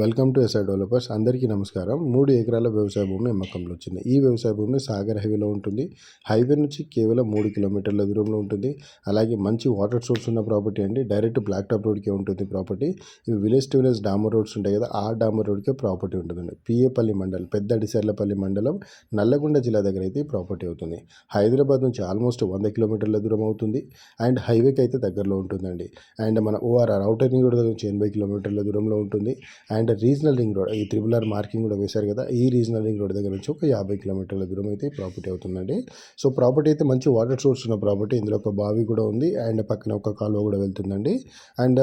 Welcome to SI developers. అందరికీ నమస్కారం. మూడు ఎకరాల వ్యవసాయ భూమి అమ్మకంలో వచ్చింది. ఈ వ్యవసాయ భూమి సాగర్ హైవేలో ఉంటుంది. హైవే నుంచి కేవలం మూడు కిలోమీటర్ల దూరంలో ఉంటుంది. అలాగే మంచి వాటర్ సోర్స్ ఉన్న ప్రాపర్టీ అండి. డైరెక్ట్ బ్లాక్ టాప్ రోడ్కే ఉంటుంది ప్రాపర్టీ. ఇవి విలేజ్ టు విలేజ్ డామర్ రోడ్స్ ఉంటాయి కదా ఆ డామర్ రోడ్కే ప్రాపర్టీ ఉంటుందండి. పిఏపల్లి మండలం పెద్ద డిసర్లపల్లి మండలం నల్లగొండ జిల్లా దగ్గర అయితే ఈ ప్రాపర్టీ అవుతుంది. హైదరాబాద్ నుంచి ఆల్మోస్ట్ వంద కిలోమీటర్ల దూరం అవుతుంది. అండ్ హైవేకి అయితే దగ్గరలో ఉంటుందండి. అండ్ మన ఓఆర్ఆర్ అవుటర్ రింగ్ రోడ్ దగ్గర నుంచి ఎనభై కిలోమీటర్ల దూరంలో ఉంటుంది. అండ్ రీజనల్ రింగ్ రోడ్ ఈ త్రిబుల్ ఆర్ మార్కింగ్ కూడా వేశారు కదా ఈ రీజనల్ రింగ్ రోడ్ దగ్గర నుంచి ఒక యాభై కిలోమీటర్ల దూరం అయితే ప్రాపర్టీ అవుతుందండి. సో ప్రాపర్టీ అయితే మంచి వాటర్ సోర్స్ ఉన్న ప్రాపర్టీ ఇందులో ఒక బావి కూడా ఉంది అండ్ పక్కన ఒక కాలువ కూడా వెళ్తుందండి. అండ్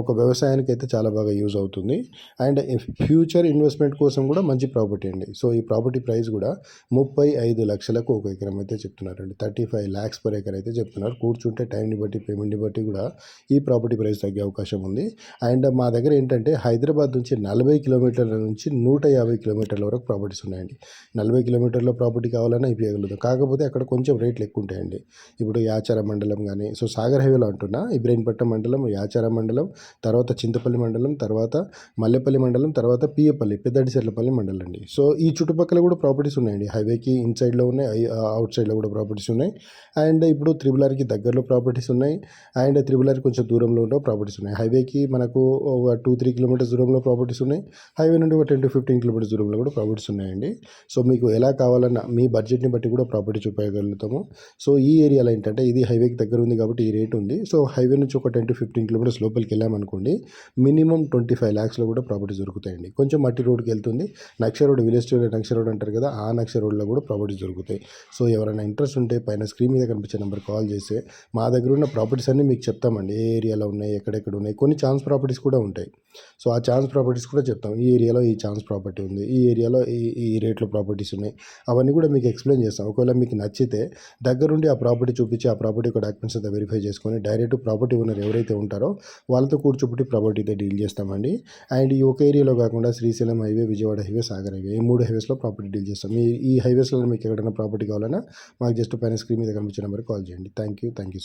ఒక వ్యవసాయానికి అయితే చాలా బాగా యూజ్ అవుతుంది. అండ్ ఫ్యూచర్ ఇన్వెస్ట్మెంట్ కోసం కూడా మంచి ప్రాపర్టీ అండి. సో ఈ ప్రాపర్టీ ప్రైస్ కూడా ముప్పై ఐదు లక్షలకు ఒక ఎకరం అయితే చెప్తున్నారండి. Thirty five lakhs per acre అయితే చెప్తున్నారు. కూర్చుంటే టైంని బట్టి పేమెంట్ని బట్టి కూడా ఈ ప్రాపర్టీ ప్రైస్ తగ్గే అవకాశం ఉంది. అండ్ మా దగ్గర ఏంటంటే హైదరాబాద్ నుంచి నలభై కిలోమీటర్ల నుంచి నూట యాభై కిలోమీటర్ల వరకు ప్రాపర్టీస్ ఉన్నాయండి. నలభై కిలోమీటర్ల ప్రాపర్టీ కావాలన్నా ఇవ్వగలుగుతాం కాకపోతే అక్కడ కొంచెం రేట్లు ఎక్కువ ఉంటాయండి. ఇప్పుడు యాచార మండలం కానీ సో సాగర్ హైవేలో అంటున్నా ఇబ్రాహీంపట్నం మండలం యాచార మండలం తర్వాత చింతపల్లి మండలం తర్వాత మల్లెపల్లి మండలం తర్వాత పియ్యపల్లి పెద్దడిసెర్లపల్లి మండలం అండి. సో ఈ చుట్టుపక్కల కూడా ప్రాపర్టీస్ ఉన్నాయండి. హైవేకి ఇన్ సైడ్లో ఉన్నాయి అవుట్ సైడ్లో కూడా ప్రాపర్టీస్ ఉన్నాయి. అండ్ ఇప్పుడు త్రిబుల్ ఆర్కి దగ్గరలో ప్రాపర్టీస్ ఉన్నాయి. అండ్ త్రిబుల్ ఆర్కి కొంచెం దూరంలో ఉన్న ప్రాపర్టీస్ ఉన్నాయి. హైవేకి మనకు ఒక టూ త్రీ కిలోమీటర్స్ దూరంలో ప్రాపర్టీస్ ఉన్నాయి. హైవే నుండి ఒక టెన్ టు ఫిఫ్టీన్ కిలోమీటర్స్ దూరంలో కూడా ప్రాపర్టీస్ ఉన్నాయండి. సో మీకు ఎలా కావాలన్నా మీ బడ్జెట్ని బట్టి కూడా ప్రాపర్టీ చూపించగలుగుతాము సో ఈ ఏరియాలో ఏంటంటే ఇది హైవేకి దగ్గర ఉంది కాబట్టి ఈ రేట్ ఉంది. సో హైవే నుంచి ఒక టెన్ టు ఫిఫ్టీన్ కిలోమీటర్స్ లోపలికి వెళ్ళామనుకోండి మినిమం ట్వంటీ ఫైవ్ ల్యాక్స్లో కూడా ప్రాపర్టీస్ దొరుకుతాయండి. కొంచెం మట్టి రోడ్కి వెళ్తుంది. నక్ష రోడ్ విలేజ్ నక్ష రోడ్ అంటారు కదా ఆ నక్ష రోడ్లో కూడా ప్రాపర్టీస్ దొరుకుతాయి. సో ఎవరైనా ఇంట్రెస్ట్ ఉంటే పైన స్క్రీన్ మీద కనిపించే నెంబర్ కాల్ చేస్తే మా దగ్గర ఉన్న ప్రాపర్టీస్ అన్నీ మీకు చెప్తామండి. ఏ ఏరియాలో ఉన్నాయి ఎక్కడెక్కడ ఉన్నాయి కొన్ని ఛాన్స్ ప్రాపర్టీస్ కూడా ఉంటాయి. సో ఆ ఛాన్స్ ప్రాపర్టీస్ కూడా చెప్తాం. ఈ ఏరియాలో ఈ ఛాన్స్ ప్రాపర్టీ ఉంది. ఈ ఏరియాలో ఈ ఈ రేట్లో ప్రాపర్టీస్ ఉన్నాయి. అవన్నీ కూడా మీకు ఎక్స్ప్లెయిన్ చేస్తాం. ఒకవేళ మీకు నచ్చితే దగ్గరుండి ఆ ప్రాపర్టీ చూపించి ఆ ప్రాపర్టీ యొక్క డాక్యుమెంట్స్ అంతా వెరిఫై చేసుకొని డైరెక్ట్ ప్రాపర్టీ ఓనర్ ఎవరైతే ఉంటారో వాళ్ళతో కూర్చోబెట్టి ప్రాపర్టీ అయితే డీల్ చేస్తామండి. అండ్ ఈ ఒక ఏరియాలో కాకుండా Srisailam highway Vijayawada highway Sagar highway ఈ మూడు హైవేస్లో ప్రాపర్టీ డీల్ చేస్తాం. ఈ ఈ హైవేస్లో మీకు ఎక్కడైనా ప్రాపర్టీ కావాలన్నా మాకు జస్ట్ పైన స్క్రీన్ మీద కనిపించే నెంబర్కి కాల్ చేయండి. Thank you thank you